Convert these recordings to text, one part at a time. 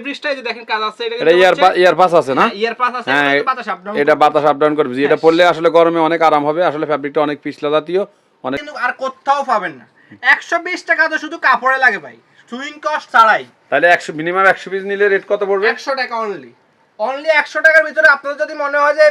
ফেব্রিক্সটা এই যে দেখেন কাজ আছে এটা এটা ইয়ার ইয়ার পাস আছে না? ইয়ার পাস আছে হ্যাঁ বাতাস আপ ডাউন এটা বাতাস আপ ডাউন করবে। এটা পড়লে আসলে গরমে অনেক আরাম হবে আসলে ফ্যাব্রিকটা অনেক পিছলা জাতীয় অনেক আর কোথাও পাবেন না। 120 টাকা তো শুধু কাপড়ে লাগে ভাই সুইং কস্ট ছাড়াই। তাহলে মিনিমাম পিস নিলে রেট কত পড়বে? 100 টাকা অনলি অনলি 100 টাকার ভিতরে আপনার যদি মনে হয় যে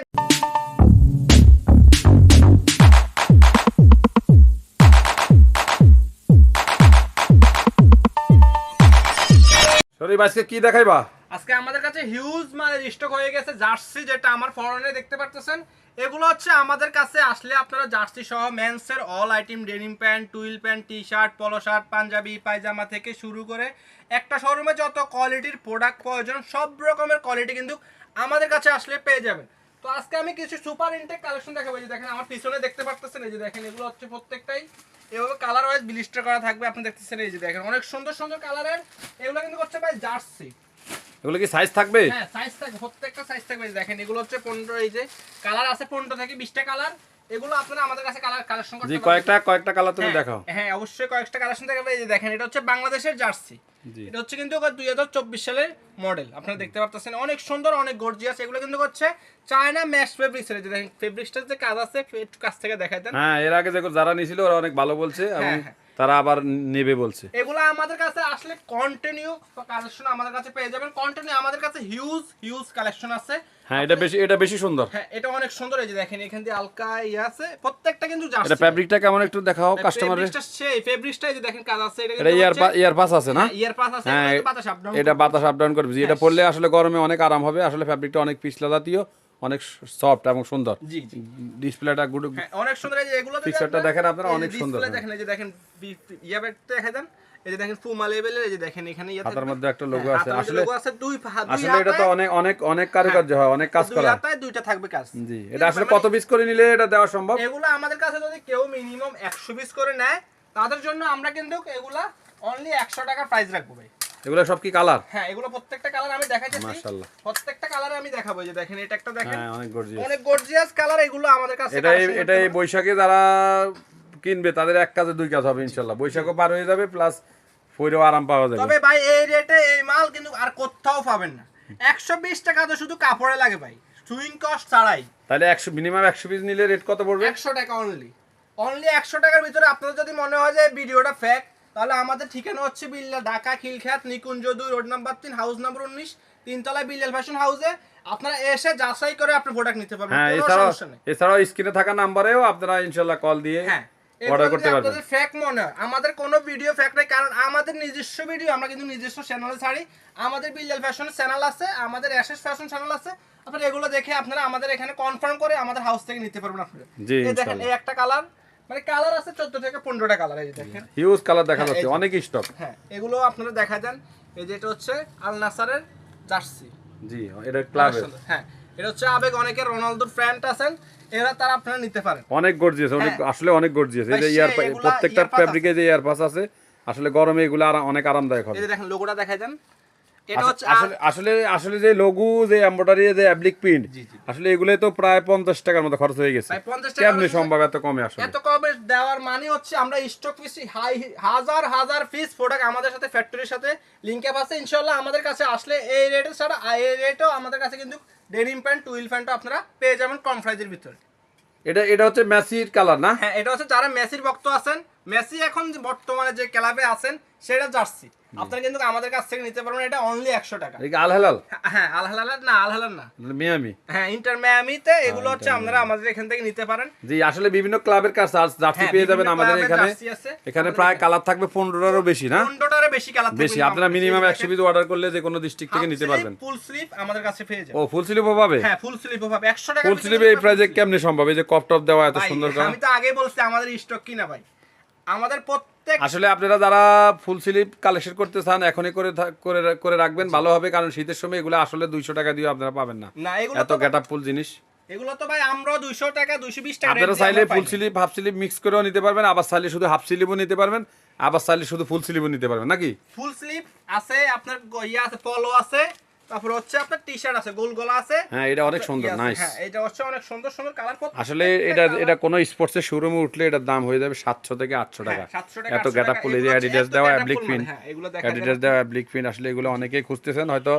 আজকে কি দেখাইবা? আজকে আমাদের কাছে হিউজ মালের স্টক হয়ে গেছে, জার্সি যেটা আমার ফরনে দেখতে পারতেছেন। এগুলো হচ্ছে আমাদের কাছে আসলে আপনারা জার্সি সহ মেন্সের all item denim pant twill pant T shirt polo shirt panjabi, পায়জামা থেকে শুরু করে একটা শোরুমে যত কোয়ালিটির প্রোডাক্ট প্রয়োজন, সব রকমের কোয়ালিটি কিন্তু আমাদের কাছে আসলে পেয়ে যাবেন। তো আজকে আমি কিছু সুপার ইনটেক কালেকশন দেখাবো, এই যে দেখেন আমার পিছনে দেখতে পারতেছেন, এই যে দেখেন এগুলো হচ্ছে প্রত্যেকটাই। এভাবে কালার ওয়াইজ ব্লিস্টার করা থাকবে আপনি দেখতেছেন এই যে দেখেন অনেক সুন্দর সুন্দর কালারের এগুলো কিন্তু হচ্ছে ভাই জার্সি। এগুলো কি সাইজ থাকবে? হ্যাঁ সাইজ থাকবে প্রত্যেকটা সাইজ থাকবে দেখেন এগুলো হচ্ছে পনেরো এই যে কালার আছে পনেরো থেকে বিশটা কালার এগুলো আপনারা আমাদের কাছে কালার কালেকশন করতে জি কয়েকটা কয়েকটা কালার তুমি হ্যাঁ, দেখাও। হ্যাঁ অবশ্যই কয়েকটা কালেকশন দেখাবে। এই যে দেখেন এটা হচ্ছে বাংলাদেশের জার্সি। এটা হচ্ছে কিন্তু দুই হাজার চব্বিশ সালের মডেল আপনারা দেখতে পারতেছেন অনেক সুন্দর অনেক গর্জিয়াস এগুলো কিন্তু হচ্ছে চায়না ম্যাশ ফেব্রিক্স যে দেখেন যে কাজ আছে একটু কাছ থেকে দেখাই দেন। হ্যাঁ এর আগে যে যারা নিছিল ওরা অনেক ভালো বলছে এবং হ্যাঁ। তারা আবার নেবে বলছে। এগুলো আমাদের কাছে আসলে কন্টিনিউ কালেকশন আমাদের কাছে পেয়ে যাবেন। কন্টিনিউ আমাদের কাছে হিউজ হিউজ কালেকশন আছে। হ্যাঁ এটা বেশি এটা বেশি সুন্দর। হ্যাঁ এটা অনেক সুন্দর। এই যে দেখেন এখান দিয়ে হালকা ইয়ে আছে। প্রত্যেকটা কিন্তু জার্সি। এটা ফ্যাব্রিকটা কেমন একটু দেখাও কাস্টমারের ফেব্রিক্সটা সেই ফেব্রিক্সটা এই যে দেখেন কাজ আছে। এটা এটা ইয়ার ইয়ার পাস আছে না? ইয়ার পাস আছে। হ্যাঁ, এটা বাতাস আপ ডাউন এটা বাতাস আপ ডাউন করবে। এটা পড়লে আসলে গরমে অনেক আরাম হবে। আসলে ফ্যাব্রিকটা অনেক পিছলা জাতীয়। অনেক সফট এবং সুন্দর। জি জি ডিসপ্লেটা গুড হ্যাঁ অনেক সুন্দর। এই যে এগুলো Picture-টা দেখেন আপনারা, অনেক সুন্দর, হ্যাঁ। দেখেন এই যে দেখেন দেখা দেন। এই যে দেখেন ফুমা লেভেলের এই যে দেখেন এখানে হাতার মধ্যে একটা লোগো হ্যাঁ, আছে। আসলে logo আছে দুই হা- দুই আসলে এটা তো অনেক অনেক অনেক কারুকার্য হয় অনেক কাজ দুই করা। হাতায় দুইটা থাকবে কাজ। জি এটা আসলে কত পিস করে নিলে এটা দেওয়া সম্ভব? এগুলো আমাদের কাছে যদি কেউ মিনিমাম একশো পিস করে নেয় তাদের জন্য আমরা কিন্তু এগুলা অনলি একশো টাকা প্রাইস রাখব ভাই। এগুলো সব কি কালার? হ্যাঁ এগুলো প্রত্যেকটা কালার আমি দেখাইতেছি মাশাআল্লাহ। প্রত্যেকটা কালার আমি দেখাবো যে দেখেন এটা একটা দেখেন। হ্যাঁ অনেক গর্জিয়াস অনেক গর্জিয়াস কালার এগুলো আমাদের কাছে এটা এটা এই বৈশাখে যারা কিনবে তাদের এক কাজে দুই কাজ হবে ইনশাল্লাহ বৈশাখও পার হয়ে যাবে প্লাস পরেও আরাম পাওয়া যাবে। তবে ভাই এই রেটে এই মাল কিন্তু আর কোথাও পাবেন না। একশো বিশ টাকা তো শুধু কাপড়ে লাগে ভাই সুইং কস্ট ছাড়াই। তাহলে একশো মিনিমাম একশো পিস নিলে রেট কত পড়বে? একশো টাকা অনলি অনলি একশো টাকার ভিতরে আপনার যদি মনে হয় যে ভিডিওটা ফেক তাহলে আমাদের ঠিকানা হচ্ছে বিল্লা ঢাকা খিলখ্যাত নিকুঞ্জ দুই রোড নাম্বার তিন হাউস নাম্বার উনিশ তিনতলা বিল্লাল ফ্যাশন হাউসে। আপনারা এসে যাচাই করে আপনি প্রোডাক্ট নিতে পারবেন হ্যাঁ এছাড়াও এছাড়াও স্ক্রিনে থাকা নাম্বারেও আপনারা ইনশাল্লাহ কল দিয়ে হ্যাঁ অর্ডার করতে পারবেন। আপনাদের ফেক মনে হয় আমাদের কোনো ভিডিও ফেক নাই কারণ আমাদের নিজস্ব ভিডিও আমরা কিন্তু নিজস্ব চ্যানেলে ছাড়ি। আমাদের বিল্লাল ফ্যাশন চ্যানেল আছে আমাদের অ্যাশেস ফ্যাশন চ্যানেল আছে। আপনারা এগুলো দেখে আপনারা আমাদের এখানে কনফার্ম করে আমাদের হাউস থেকে নিতে পারবেন আপনারা এই দেখেন এই একটা কালার মানে কালার আছে চোদ্দ থেকে পনেরোটা কালার এই দেখেন। হিউজ কালার দেখা হ্যাঁ, যাচ্ছে অনেক স্টক হ্যাঁ এগুলো আপনারা দেখা যান এই যে এটা হচ্ছে আল নাসারের জার্সি। জি এটা ক্লাবের হ্যাঁ এটা হচ্ছে আবেগ অনেকে রোনালদোর ফ্যান্ট আছেন এরা তারা আপনারা নিতে পারেন। অনেক গর্জিয়াস অনেক হ্যাঁ। আসলে অনেক গর্জিয়াস এই যে ইয়ার প্রত্যেকটা ফ্যাব্রিকে যে ইয়ারপাস আছে আসলে গরমে এগুলো অনেক আরামদায়ক হবে। এই দেখেন লোগোটা এটা হচ্ছে আসলে আসলে আসলে যে লঘু যে এমব্রয়ডারি যে অ্যাপ্লিক প্রিন্ট। আসলে এগুলো তো প্রায় পঞ্চাশ টাকার মতো খরচ হয়ে গেছে। ভাই, 50 টাকা কেমনি সম্ভব এত কমে আসলে? এত কমে দেওয়ার মানে হচ্ছে আমরা স্টক পিস হাই হাজার হাজার পিস প্রোডাক্ট আমাদের সাথে ফ্যাক্টরির সাথে লিঙ্ক আপ আছে। ইনশাল্লাহ আমাদের কাছে আসলে এই রেটে ছাড়া এই রেটও আমাদের কাছে কিন্তু ডেনিম প্যান্ট টুইল প্যান্টও আপনারা পেয়ে যাবেন কম প্রাইজের ভিতরে। এটা এটা হচ্ছে মেসির কালার না? হ্যাঁ এটা হচ্ছে যারা মেসির ভক্ত আছেন মেসি এখন বর্তমানে যে ক্লাবে আছেন সেটা জার্সি। আপনারা কিন্তু আমাদের কাছ থেকে নিতে পারবেন এটা অনলি একশো টাকা। আল হেলাল? হ্যাঁ আল হালাল না আল হালাল না। মিয়ামি? হ্যাঁ ইন্টার মিয়ামিতে এগুলো হচ্ছে আপনারা আমাদের এখান থেকে নিতে পারেন। জি আসলে বিভিন্ন ক্লাবের কাছে জার্সি হ্যাঁ, পেয়ে যাবেন আমাদের এখানে। এখানে প্রায় কালার থাকবে পনেরোটারও বেশি না? পনেরোটারে বেশি কালার বেশি আপনারা মিনিমাম একশো পিস অর্ডার করলে যে কোনো ডিস্ট্রিক্ট থেকে নিতে পারবেন। ফুল স্লিপ আমাদের কাছে পেয়ে ও ফুল স্লিপও পাবে? হ্যাঁ ফুল স্লিপ হবে 100 টাকা ফুল স্লিপে এই প্রাইজে কেমনে সম্ভব? এই যে কপ টপ দেওয়া এত সুন্দর করে আমি তো আগেই বলছি আমাদের স্টক কিনা ভাই? আমাদের প্রত্যেক আসলে আপনারা যারা ফুল স্লিপ কালেকশন করতে চান এখনই করে করে করে রাখবেন ভালো হবে কারণ শীতের সময় এগুলো আসলে দুইশো টাকা দিয়ে আপনারা পাবেন না। এত তো গেট আপ ফুল জিনিস। এগুলো তো ভাই আমরা 200 টাকা 220 টাকা আপনারা চাইলে full. Sleeve half sleeve mix করেও নিতে পারবেন আবার চাইলে শুধু হাফ স্লিপও নিতে পারবেন। আবার চাইলে শুধু ফুল স্লিপও নিতে পারবেন নাকি? ফুল স্লিপ আছে আপনার ইয়ে আছে পলো আছে তারপর হচ্ছে আপনার টি শার্ট আছে গোল গলা আছে। হ্যাঁ এটা অনেক সুন্দর ইয়ে নাইস হ্যাঁ এটা হচ্ছে অনেক সুন্দর সুন্দর কালার আসলে এটা এটা কোনো স্পোর্টসের শোরুমে উঠলে এটার দাম হয়ে যাবে সাতশো থেকে আটশো টাকা। হ্যাঁ, 700 টাকা, এত 800 গেটা ফুল অ্যাডিডাস দেওয়া অ্যাব্লিক পিন হ্যাঁ, অ্যাডিডাস দেওয়া অ্যাব্লিক পিন আসলে এগুলো অনেকেই খুঁজতেছেন হয়তো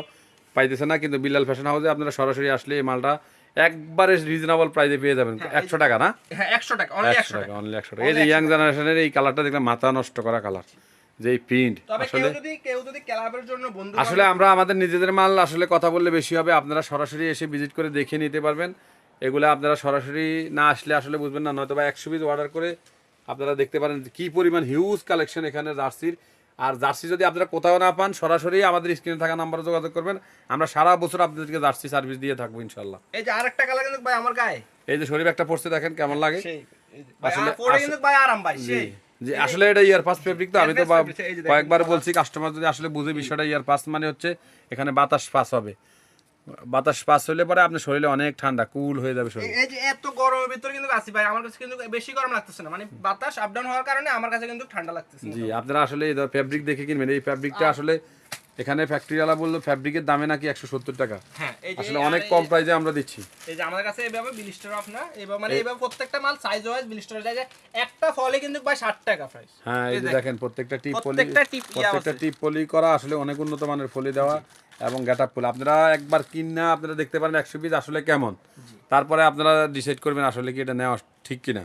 পাইতেছেন না কিন্তু বিল্লাল ফ্যাশন হাউসে আপনারা সরাসরি আসলে এই মালটা একবারে রিজনেবল প্রাইসে পেয়ে যাবেন। একশো টাকা না? হ্যাঁ একশো টাকা অনলি একশো টাকা টাকা। অনলি একশো টাকা। এই যে ইয়াং জেনারেশনের এই কালারটা দেখলাম মাথা নষ্ট করা কালার যে প্রিন্ট আসলে আসলে আমরা আমাদের নিজেদের মাল আসলে কথা বললে বেশি হবে। আপনারা সরাসরি এসে ভিজিট করে দেখে নিতে পারবেন। এগুলো আপনারা সরাসরি না আসলে আসলে বুঝবেন না নয়তো বা একশো পিস অর্ডার করে আপনারা দেখতে পারেন কি পরিমাণ হিউজ কালেকশন এখানে জার্সির। আর জার্সি যদি আপনারা কোথাও না পান সরাসরি আমাদের স্ক্রিনে থাকা নাম্বারে যোগাযোগ করবেন। আমরা সারা বছর আপনাদেরকে জার্সি সার্ভিস দিয়ে থাকব ইনশাল্লাহ এই যে আরেকটা কালার কিন্তু ভাই আমার গায়ে। এই যে শরীর একটা পড়ছে দেখেন কেমন লাগে। আসলে- ভাই আরাম ভাই সেই। যে আসলে এটা ইয়ার পাস ফেব্রিক তো আমি তো কয়েকবার বলছি কাস্টমার যদি আসলে বুঝে বিষয়টা ইয়ার পাস মানে হচ্ছে এখানে বাতাস পাস হবে। বাতাস পাস হলে পরে আপনার শরীরে অনেক ঠান্ডা কুল হয়ে যাবে শরীর। এই- যে এত গরমের ভিতরে কিন্তু আসি ভাই আমার কাছে কিন্তু বেশি গরম লাগতেছে না। মানে বাতাস আপ ডাউন হওয়ার কারণে আমার কাছে কিন্তু ঠান্ডা লাগতেছে। জি আপনারা আসলে এই ফ্যাব্রিক দেখে কিনবেন এই ফ্যাব্রিকটা আসলে এখানে ফ্যাক্টরিওয়ালা বলল ফ্যাব্রিকের দামে নাকি একশো সত্তর টাকা? হ্যাঁ আসলে অনেক কম প্রাইসে আমরা দিচ্ছি। এই যে আমাদের কাছে এইভাবে বিলিস্টার অফ না এইভাবে মানে এইভাবে প্রত্যেকটা মাল সাইজ ওয়াইজ বিলিস্টার যায়। একটা ফলে কিন্তু ভাই 60 টাকা প্রাইস হ্যাঁ এই যে দেখেন। প্রত্যেকটা টিপ পলি প্রত্যেকটা টিপ পলি করা আসলে অনেক উন্নত মানের ফলি দেওয়া এবং গেট আপ ফুল আপনারা একবার কিনা আপনারা দেখতে পারেন একশো পিস আসলে কেমন। তারপরে আপনারা ডিসাইড করবেন আসলে কি এটা নেওয়া ঠিক কিনা।